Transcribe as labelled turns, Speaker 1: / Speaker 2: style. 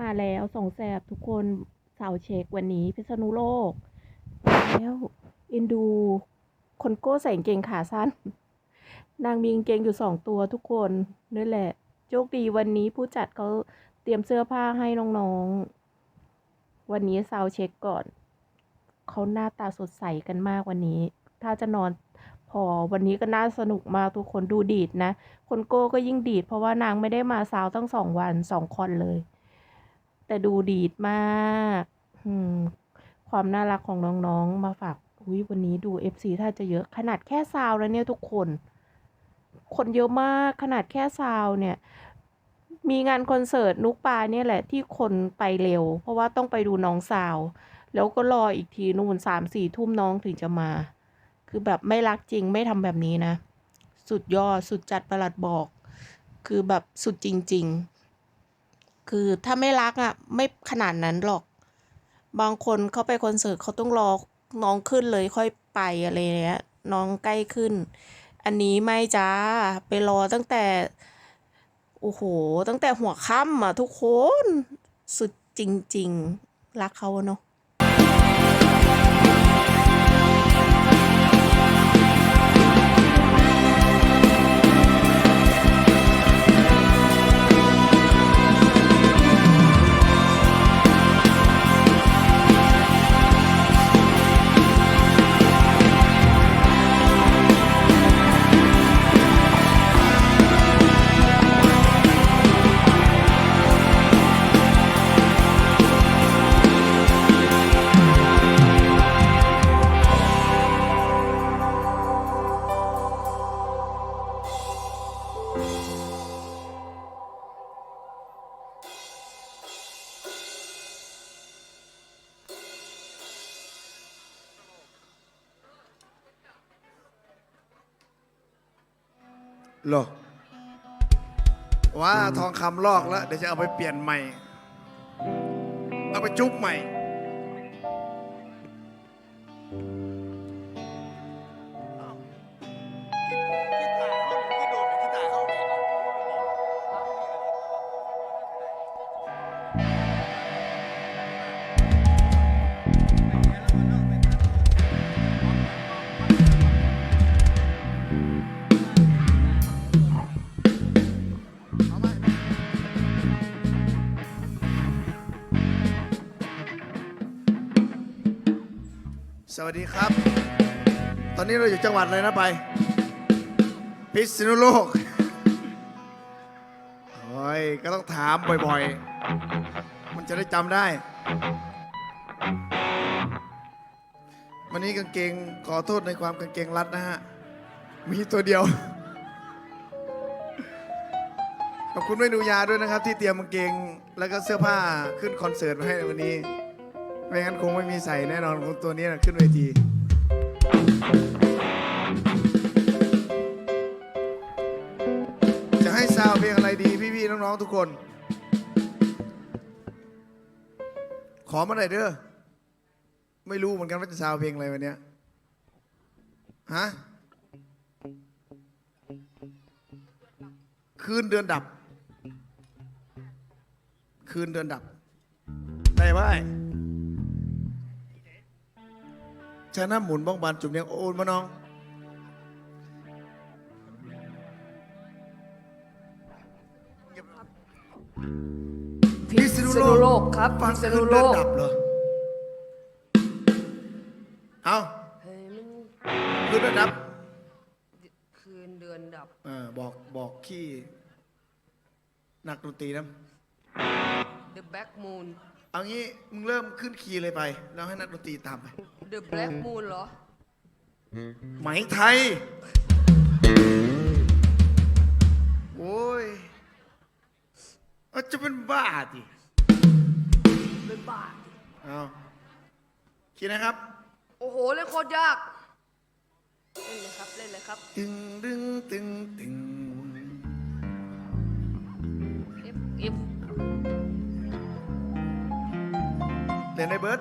Speaker 1: มาแล้วสองแสบทุกคนสาวเช็ควันนี้พิษณุโลก แล้วเอ็นดู คนโก้ใส่กางเกงขาสั้น นางมีงเกงอยู่สองตัวทุกคนนั่นแหละโชคดีวันนี้ผู้จัดเขาเตรียมเสื้อผ้าให้น้องๆ วันนี้ซาวเช็คก่อน เขาหน้าตาสดใสกันมากวันนี้ ถ้าจะนอนพอวันนี้ก็น่าสนุกมากทุกคนดูดีดนะ คนโก้ก็ยิ่งดีด เพราะว่านางไม่ได้มาซาวตั้งสองวันสองคอนเลย แต่ดูดีดมากความน่ารักของน้องๆ มาฝากอุ้ยวันนี้ดู FC ถ้าจะเยอะขนาดแค่ซาวแล้วเนี่ยทุกคน คนเยอะมากขนาดแค่ซาวเนี่ย มีงานคอนเสิร์ตนุกปาเนี่ยแหละที่คนไปเร็ว เพราะว่าต้องไปดูน้องซาว แล้วก็รออีกทีนู่นสามสี่ทุ่มน้องถึงจะมา คือแบบไม่รักจริงไม่ทำแบบนี้นะ สุดยอดสุดจัดประหลัดบอก คือแบบสุดจริง ๆ คือถ้าไม่รักอะไม่ขนาดนั้นหรอก บางคนเขาไปคอนเสิร์ตเขาต้องรอน้องขึ้นเลยค่อยไปอะไรเนี้ยน้องใกล้ขึ้น อันนี้ไม่จ้าไปรอตั้งแต่โอ้โห ตั้งแต่หัวค่ำอะทุกคน สุดจริง ๆ รักเขาเนาะ
Speaker 2: หรอว่าทองคำลอกแล้ว เดี๋ยวจะเอาไปเปลี่ยนใหม่ เอาไปจุ๊บใหม่ สวัสดีครับ ตอนนี้เราอยู่จังหวัดอะไรนะไป พิษณุโลกโอ้ยก็ต้องถามบ่อยๆ มันจะได้จำได้ วันนี้กางเกงขอโทษในความกางเกงรัดนะฮะ มีตัวเดียว ขอบคุณแม่ดูยาด้วยนะครับ ที่เตรียมกางเกง แล้วก็เสื้อผ้าขึ้นคอนเสิร์ตมาให้ในวันนี้ ไม่งั้นคงไม่มีใส่แน่นอนของตัวนี้นะขึ้นเวที จะให้ซาวเพลงอะไรดีพี่ๆน้องๆทุกคน ขอมาหน่อยเด้อ ไม่รู้เหมือนกันว่าจะซาวเพลงอะไรวันเนี้ยฮะ คืนเดือนดับ คืนเดือนดับ ได้ไหม ชนะหมุนบ้องบานจุ่มเนียงโอนมาน้อง
Speaker 3: พิษณุโลกครับ
Speaker 2: ฟั
Speaker 3: พิ
Speaker 2: ง
Speaker 3: ษ
Speaker 2: คื
Speaker 3: ณุ
Speaker 2: น
Speaker 3: โล
Speaker 2: เดือน
Speaker 3: ก
Speaker 2: ดับเหรอ เอา
Speaker 3: เฮ้ยมัน
Speaker 2: คืนเดือนดับ
Speaker 3: คืนเดือนดับ
Speaker 2: เออบอกบอกขี้นักดนตรีนะ
Speaker 3: The Black Moon
Speaker 2: เอางี้มึงเริ่มขึ้นคีย์เลยไป แล้วให้นักดนตรีตามไป
Speaker 3: The Black Moon เหรอ
Speaker 2: ไหมไทย โอ้ยเอาจะเป็นบ้าดิ
Speaker 3: เป็นบ้า
Speaker 2: เอาคิดนะครับ
Speaker 3: โอ้โห เล่นโคตรยาก เล่นเลยครับ เล่นเลยครับ
Speaker 2: ตึงตึงตึงตึง
Speaker 3: F F
Speaker 2: เล่นในเบิร์ด